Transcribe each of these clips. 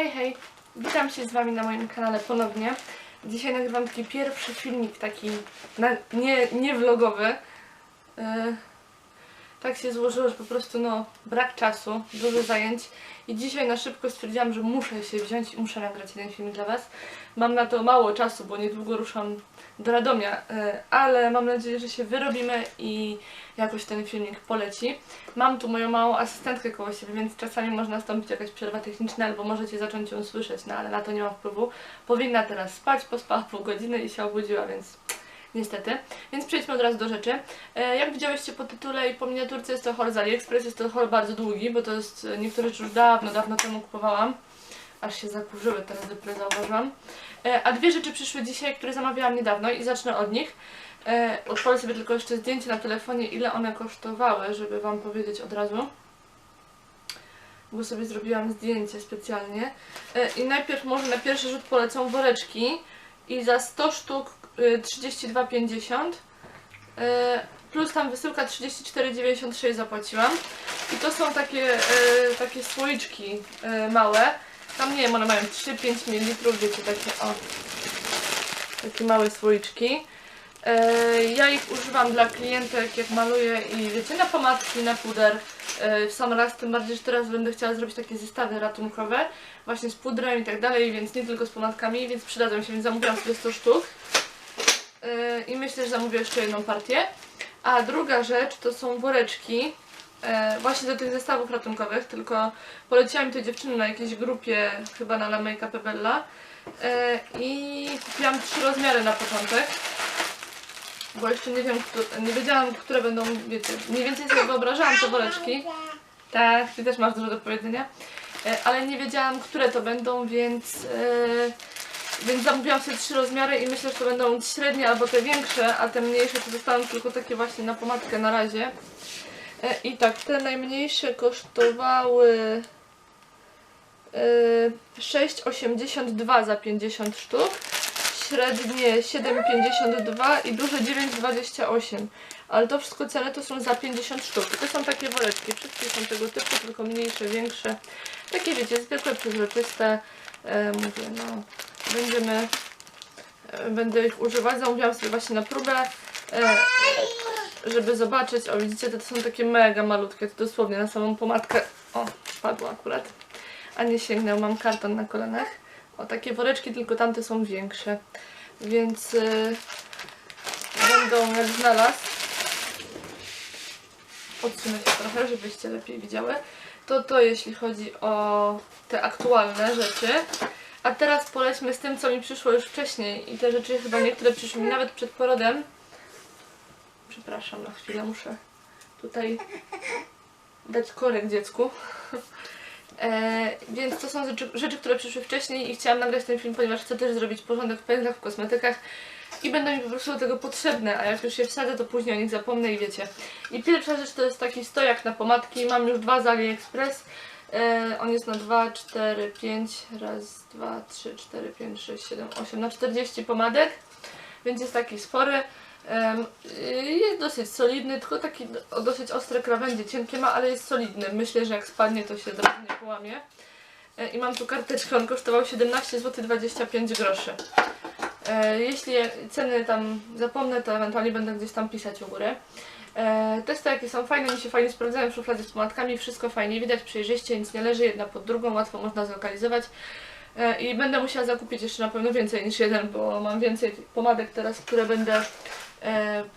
Hej, hej! Witam się z Wami na moim kanale ponownie. Dzisiaj nagrywam taki pierwszy filmik, taki na, nie, nie vlogowy. Yy, tak się złożyło, że po prostu no, brak czasu, dużo zajęć i dzisiaj na szybko stwierdziłam, że muszę się wziąć i muszę nagrać jeden filmik dla Was. Mam na to mało czasu, bo niedługo ruszam do Radomia, yy, ale mam nadzieję, że się wyrobimy i jakoś ten filmik poleci. Mam tu moją małą asystentkę koło siebie, więc czasami może nastąpić jakaś przerwa techniczna, albo możecie zacząć ją słyszeć, no ale na to nie mam wpływu. Powinna teraz spać, pospała pół godziny i się obudziła, więc niestety. Więc przejdźmy od razu do rzeczy. E, jak widziałyście po tytule i po miniaturce jest to haul z AliExpress, jest to haul bardzo długi, bo to jest e, niektóre rzeczy już dawno, dawno temu kupowałam. Aż się zakurzyły teraz dopiero zauważyłam. E, a dwie rzeczy przyszły dzisiaj, które zamawiałam niedawno i zacznę od nich. Odpalę sobie tylko jeszcze zdjęcie na telefonie, ile one kosztowały, żeby Wam powiedzieć od razu. Bo sobie zrobiłam zdjęcie specjalnie. I najpierw może na pierwszy rzut polecą woreczki. I za 100 sztuk 32,50 e, plus tam wysyłka 34,96 zapłaciłam. I to są takie, e, takie słoiczki małe. Tam nie wiem, one mają 3-5 ml, wiecie, takie o. Takie małe słoiczki. Ja ich używam dla klientek, jak maluję i wiecie, na pomadki, na puder w sam raz, tym bardziej, że teraz będę chciała zrobić takie zestawy ratunkowe, właśnie z pudrem i tak dalej, więc nie tylko z pomadkami, więc przydadzą się, więc zamówiłam sobie 100 sztuk. E, I myślę, że zamówię jeszcze jedną partię. A druga rzecz to są woreczki, e, właśnie do tych zestawów ratunkowych, tylko poleciłam mi to dziewczyny na jakiejś grupie, chyba na La Make Bella e, i kupiłam trzy rozmiary na początek bo jeszcze nie wiem, nie wiedziałam, które będą, wiecie, mniej więcej sobie wyobrażałam te woreczki. Tak, ty też masz dużo do powiedzenia. Ale nie wiedziałam, które to będą, więc, więc zamówiłam sobie trzy rozmiary i myślę, że to będą średnie albo te większe, a te mniejsze to zostaną tylko takie właśnie na pomadkę na razie. E, I tak, te najmniejsze kosztowały e, 6,82 za 50 sztuk średnie 7,52 i duże 9,28. Ale to wszystko ceny to są za 50 sztuk. I to są takie woreczki. Wszystkie są tego typu, tylko mniejsze, większe. Takie wiecie, zwykłe, przezroczyste. E, mówię, no, będziemy, e, będę ich używać. Zamówiłam sobie właśnie na próbę, e, żeby zobaczyć. O, widzicie, to są takie mega malutkie, to dosłownie na samą pomadkę. O, spadło akurat. A nie sięgnął, mam karton na kolanach. O, takie woreczki, tylko tamte są większe. Więc y, będą jak znalazł. Odsunę się trochę, żebyście lepiej widziały. To to jeśli chodzi o te aktualne rzeczy. A teraz polećmy z tym, co mi przyszło już wcześniej. I te rzeczy chyba niektóre przyszły mi nawet przed porodem. Przepraszam, na chwilę muszę tutaj dać korek dziecku. E, więc to są rzeczy, rzeczy, które przyszły wcześniej i chciałam nagrać ten film, ponieważ chcę też zrobić porządek w pędzlach, w kosmetykach i będą mi po prostu do tego potrzebne, a jak już je wsadzę, to później o nich zapomnę i wiecie. I pierwsza rzecz to jest taki stojak na pomadki, mam już dwa z AliExpress. E, on jest na 2, 4, 5, raz, 2, 3, 4, 5, 6, 7, 8, na 40 pomadek, więc jest taki spory. Jest dosyć solidny, tylko taki dosyć ostre krawędzie, cienkie ma, ale jest solidny. Myślę, że jak spadnie, to się nie połamie. E, I mam tu karteczkę, on kosztował 17 zł 25 groszy. E, Jeśli ceny tam zapomnę, to ewentualnie będę gdzieś tam pisać u góry. E, Testy jakie są fajne, mi się fajnie sprawdzają w szufladzie z pomadkami, wszystko fajnie widać, przejrzyście, nic nie leży, jedna pod drugą, łatwo można zlokalizować. E, I będę musiała zakupić jeszcze na pewno więcej niż jeden, bo mam więcej pomadek teraz, które będę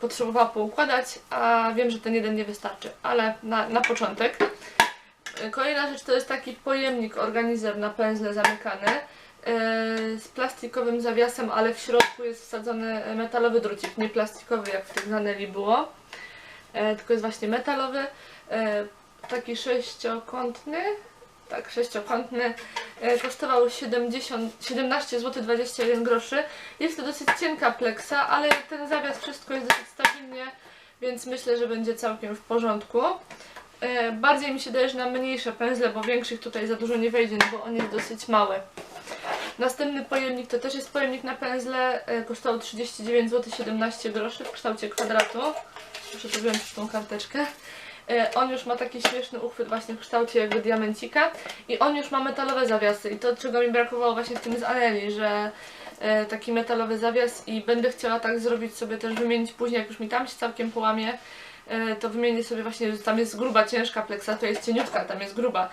potrzebowała poukładać, a wiem, że ten jeden nie wystarczy, ale na, na początek. Kolejna rzecz to jest taki pojemnik, organizer na pędzle zamykany z plastikowym zawiasem, ale w środku jest wsadzony metalowy drucik, nie plastikowy jak w tych Zanelli było, e, tylko jest właśnie metalowy, e, taki sześciokątny, tak, sześciokątny, e, kosztował 70, 17 zł 21 groszy. Jest to dosyć cienka pleksa, ale ten zawias wszystko jest dosyć stabilnie, więc myślę, że będzie całkiem w porządku. E, bardziej mi się daje, że na mniejsze pędzle, bo większych tutaj za dużo nie wejdzie, no bo on jest dosyć mały. Następny pojemnik to też jest pojemnik na pędzle, kosztował 39 zł 17 groszy w kształcie kwadratu. Muszę to wziąć tą karteczkę. E, On już ma taki śmieszny uchwyt właśnie w kształcie jakby diamencika i on już ma metalowe zawiasy i to czego mi brakowało właśnie w tym z Aneli, że e, taki metalowy zawias i będę chciała tak zrobić sobie też wymienić później, jak już mi tam się całkiem połamie, e, to wymienię sobie właśnie, tam jest gruba, ciężka pleksa, to jest cieniutka, tam jest gruba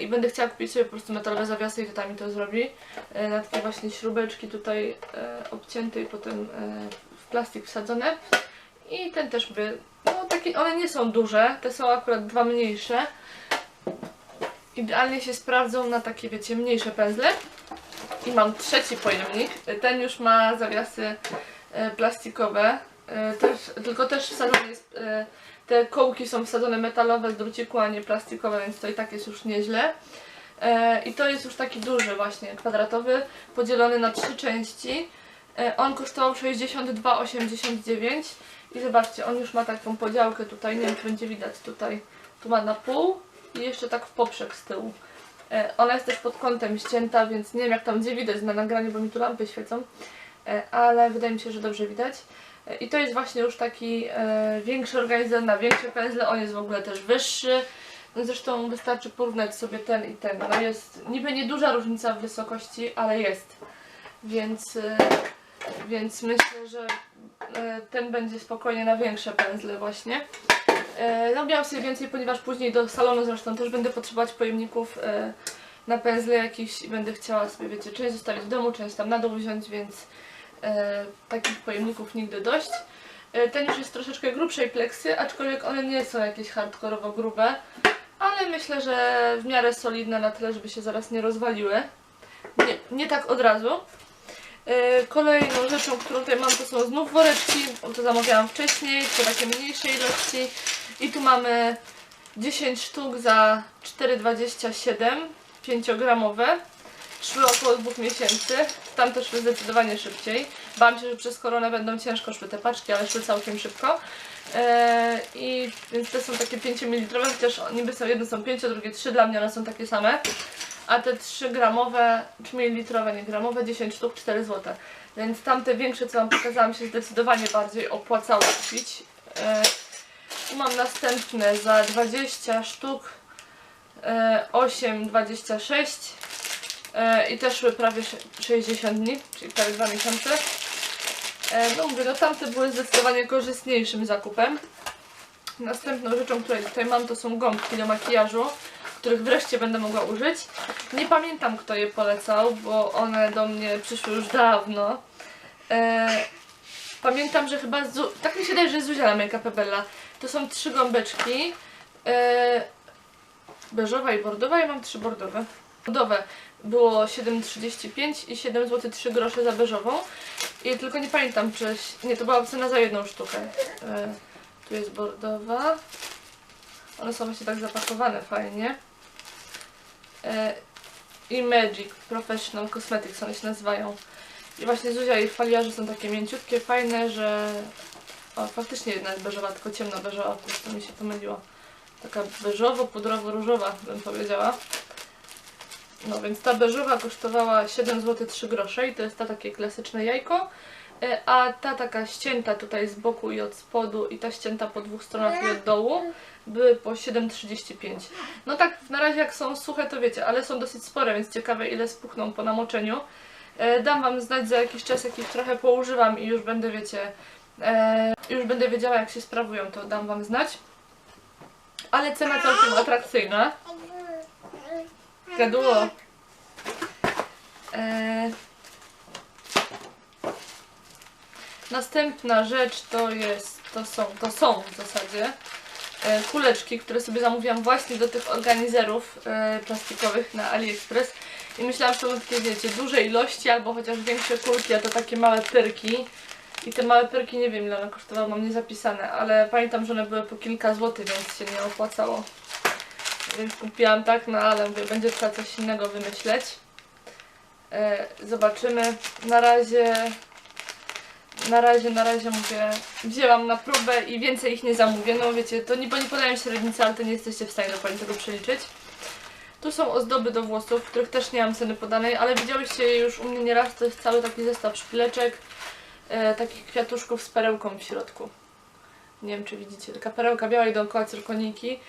i będę chciała kupić sobie po prostu metalowe zawiasy i to mi to zrobi. E, na takie właśnie śrubeczki tutaj e, obcięte i potem e, w plastik wsadzone. I ten też by, no takie, one nie są duże, te są akurat dwa mniejsze. Idealnie się sprawdzą na takie wiecie mniejsze pędzle. I mam trzeci pojemnik, ten już ma zawiasy e, plastikowe. E, też, tylko też wsadzony jest e, te kołki są wsadzone metalowe z druciku, a nie plastikowe, więc to i tak jest już nieźle. E, I to jest już taki duży właśnie, kwadratowy, podzielony na trzy części. E, on kosztował 62,89 i zobaczcie, on już ma taką podziałkę tutaj, nie wiem czy będzie widać tutaj. Tu ma na pół i jeszcze tak w poprzek z tyłu. E, ona jest też pod kątem ścięta, więc nie wiem jak tam gdzie widać na nagraniu, bo mi tu lampy świecą. Ale wydaje mi się, że dobrze widać. I to jest właśnie już taki e, większy organizer na większe pędzle, on jest w ogóle też wyższy. Zresztą wystarczy porównać sobie ten i ten. No jest niby nieduża różnica w wysokości, ale jest. Więc, e, więc myślę, że e, ten będzie spokojnie na większe pędzle właśnie. No sobie więcej, ponieważ później do salonu zresztą też będę potrzebować pojemników na pędzle jakichś i będę chciała sobie, wiecie, część zostawić w domu, część tam na dół wziąć, więc takich pojemników nigdy dość. E, ten już jest troszeczkę grubszej pleksy, aczkolwiek one nie są jakieś hardkorowo grube, ale myślę, że w miarę solidne na tyle, żeby się zaraz nie rozwaliły. Nie, nie tak od razu. E, Kolejną rzeczą, którą tutaj mam, to są znów woreczki. To zamawiałam wcześniej, to takie mniejsze ilości. I tu mamy 10 sztuk za 4,27, 5-gramowe. Szły około dwóch miesięcy. Tam też szły zdecydowanie szybciej. Bałam się, że przez koronę będą ciężko szły te paczki, ale szły całkiem szybko. E, I więc te są takie 5 ml, chociaż niby są, jedne są 5, a drugie 3, dla mnie one są takie same. A te 3 gramowe, czy mililitrowe, nie gramowe, 10 sztuk, 4 zł. Więc tamte większe, co Wam pokazałam, się zdecydowanie bardziej opłacało kupić. E, tu mam następne za 20 sztuk, e, 8,26 e, i też prawie sze- 60 dni, czyli prawie 2 miesiące. E, no mówię, no tamte były zdecydowanie korzystniejszym zakupem. Następną rzeczą, której tutaj mam, to są gąbki do makijażu, których wreszcie będę mogła użyć. Nie pamiętam, kto je polecał, bo one do mnie przyszły już dawno. E, pamiętam, że chyba, tak mi się wydaje, że Zuzia na Make Bella. To są trzy gąbeczki. E, beżowa i bordowa i mam trzy bordowe. Bordowe było 7,35 i 7 zł 3 grosze za beżową. I tylko nie pamiętam, czy... Nie, to była cena za jedną sztukę. E, tu jest bordowa. One są właśnie tak zapakowane fajnie. E, I Magic Professional Cosmetics one się nazywają. I właśnie Zuzia chwaliła, że są takie mięciutkie, fajne, że... O, faktycznie jedna jest beżowa, tylko ciemna beżowa, prostu mi się pomyliło. Taka beżowo-pudrowo-różowa bym powiedziała. No więc ta beżowa kosztowała 7 zł 3 grosze i to jest ta takie klasyczne jajko. E, A ta taka ścięta tutaj z boku i od spodu i ta ścięta po dwóch stronach i od dołu były po 7,35. No tak na razie jak są suche to wiecie, ale są dosyć spore, więc ciekawe ile spuchną po namoczeniu. E, Dam Wam znać za jakiś czas, jak ich trochę poużywam i już będę wiecie, e, już będę wiedziała jak się sprawują, to dam Wam znać. Ale cena całkiem atrakcyjna. Gaduło. E, Następna rzecz to jest, to są, to są w zasadzie e, kuleczki, które sobie zamówiłam właśnie do tych organizerów e, plastikowych na AliExpress i myślałam, że to takie, wiecie, duże ilości albo chociaż większe kulki, a to takie małe pyrki i te małe pyrki nie wiem ile one kosztowały, mam niezapisane, ale pamiętam, że one były po kilka złotych, więc się nie opłacało. Więc kupiłam tak, no ale mówię, będzie trzeba coś innego wymyśleć. E, zobaczymy. Na razie, na razie, na razie mówię, wzięłam na próbę i więcej ich nie zamówię. No wiecie, to nie, nie podaję średnicy, ale to nie jesteście w stanie dokładnie tego przeliczyć. Tu są ozdoby do włosów, których też nie mam ceny podanej, ale widziałyście już u mnie nieraz. To jest cały taki zestaw szpileczek, e, takich kwiatuszków z perełką w środku. nie wiem czy widzicie, taka perełka biała i dookoła cyrkoniki,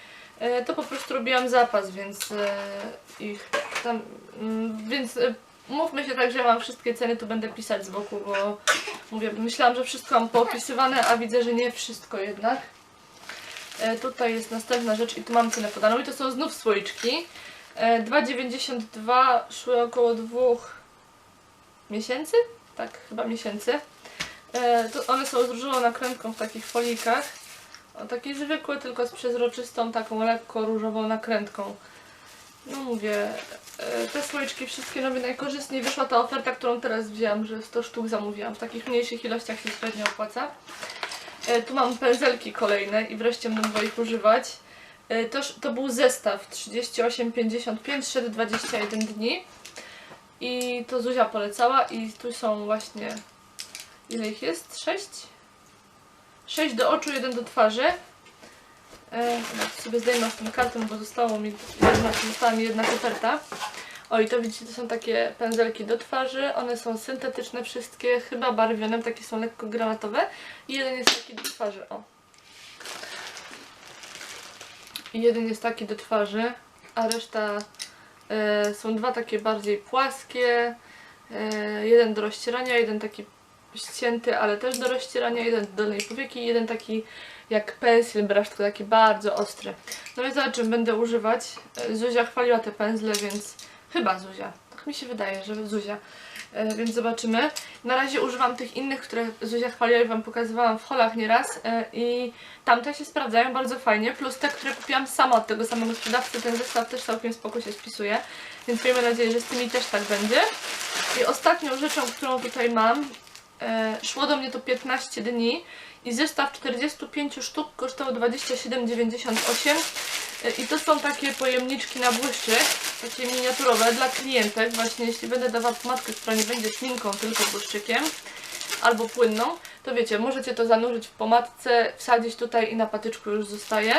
to po prostu robiłam zapas, więc e, ich tam, mm, więc e, mówmy się tak, że mam wszystkie ceny, tu będę pisać z boku, bo mówię, myślałam, że wszystko mam poopisywane, a widzę, że nie wszystko jednak. E, tutaj jest następna rzecz i tu mam cenę podaną i to są znów słoiczki. E, 2,92 szły około dwóch miesięcy? Tak, chyba miesięcy. E, to one są z różową nakrętką w takich folikach. O, takie zwykłe, tylko z przezroczystą, taką lekko różową nakrętką. No mówię, e, te słoiczki wszystkie robię najkorzystniej. Wyszła ta oferta, którą teraz wzięłam, że 100 sztuk zamówiłam. W takich mniejszych ilościach się średnio opłaca. E, tu mam pędzelki kolejne i wreszcie będę ich używać. E, to, to był zestaw 38,55, szedł 21 dni. I to Zuzia polecała i tu są właśnie... Ile ich jest? 6? 6 do oczu, 1 do twarzy. E, sobie zdejmę z tą kartą, bo zostało mi jedna, została mi jedna koperta. O i to widzicie, to są takie pędzelki do twarzy. One są syntetyczne wszystkie, chyba barwione, takie są lekko granatowe. I jeden jest taki do twarzy, o. I jeden jest taki do twarzy, a reszta e, są dwa takie bardziej płaskie. E, jeden do rozcierania, jeden taki ścięty, ale też do rozcierania, jeden do dolnej powieki i jeden taki jak pensil brush, tylko taki bardzo ostry. No więc zobaczymy, będę używać. E, Zuzia chwaliła te pędzle, więc chyba Zuzia. Tak mi się wydaje, że Zuzia. E, więc zobaczymy. Na razie używam tych innych, które Zuzia chwaliła i Wam pokazywałam w holach nieraz e, i tamte się sprawdzają bardzo fajnie, plus te, które kupiłam sama od tego samego sprzedawcy, ten zestaw też całkiem spoko się spisuje, więc miejmy nadzieję, że z tymi też tak będzie. I ostatnią rzeczą, którą tutaj mam, szło do mnie to 15 dni i zestaw 45 sztuk kosztował 27,98 E, i to są takie pojemniczki na błyszczyk, takie miniaturowe dla klientek, właśnie jeśli będę dawała pomadkę, która nie będzie szminką, tylko błyszczykiem albo płynną, to wiecie, możecie to zanurzyć w pomadce, wsadzić tutaj i na patyczku już zostaje.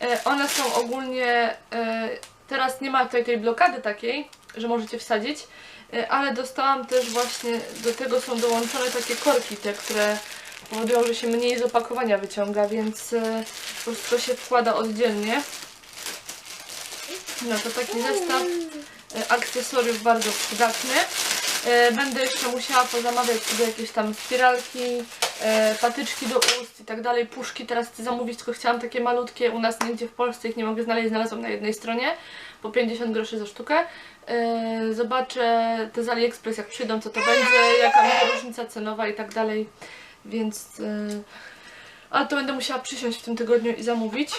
E, one są ogólnie, e, teraz nie ma tutaj tej blokady takiej, że możecie wsadzić, e, ale dostałam też właśnie, do tego są dołączone takie korki, te, które powodują, że się mniej z opakowania wyciąga, więc e, po prostu to się wkłada oddzielnie. No to taki zestaw e, akcesoriów bardzo przydatny. E, Będę jeszcze musiała pozamawiać sobie jakieś tam spiralki, e, patyczki do ust i tak dalej. Puszki teraz chcę zamówić, tylko chciałam takie malutkie. U nas nigdzie w Polsce ich nie mogę znaleźć. Znalazłam na jednej stronie po 50 groszy za sztukę. E, Zobaczę te z AliExpress jak przyjdą, co to będzie, jaka będzie różnica cenowa i tak dalej. Więc... Ale to będę musiała przysiąść w tym tygodniu i zamówić.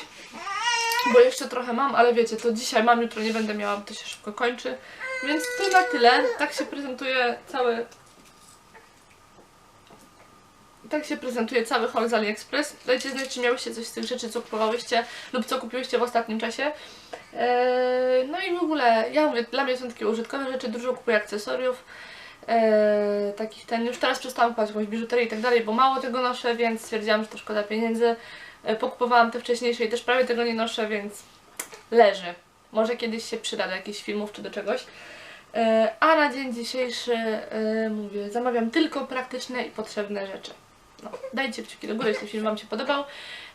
Bo jeszcze trochę mam, ale wiecie, to dzisiaj mam, jutro nie będę miała, bo to się szybko kończy. Więc to na tyle. Tak się prezentuje cały... Tak się prezentuje cały haul z AliExpress. Dajcie znać, czy miałyście coś z tych rzeczy, co kupowałyście lub co kupiłyście w ostatnim czasie. Eee, no i w ogóle, ja mówię, dla mnie są takie użytkowe rzeczy, dużo kupuję akcesoriów. Eee, takich ten, już teraz przestałam kupować jakąś biżuterię i tak dalej, bo mało tego noszę, więc stwierdziłam, że to szkoda pieniędzy. E, Pokupowałam te wcześniejsze i też prawie tego nie noszę, więc leży. Może kiedyś się przyda do jakichś filmów czy do czegoś. E, A na dzień dzisiejszy e, mówię, zamawiam tylko praktyczne i potrzebne rzeczy. No, dajcie kciuki do góry, jeśli film Wam się podobał.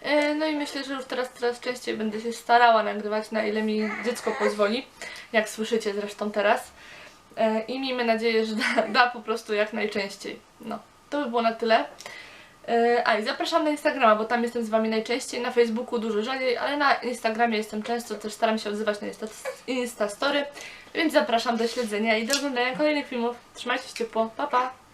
E, No i myślę, że już teraz coraz częściej będę się starała nagrywać, na ile mi dziecko pozwoli, jak słyszycie zresztą teraz. I miejmy nadzieję, że da, da po prostu jak najczęściej. No, to by było na tyle. E, A i zapraszam na Instagrama, bo tam jestem z Wami najczęściej, na Facebooku dużo rzadziej, ale na Instagramie jestem często, też staram się odzywać na Insta, Instastory, więc zapraszam do śledzenia i do oglądania kolejnych filmów. Trzymajcie się ciepło, pa pa!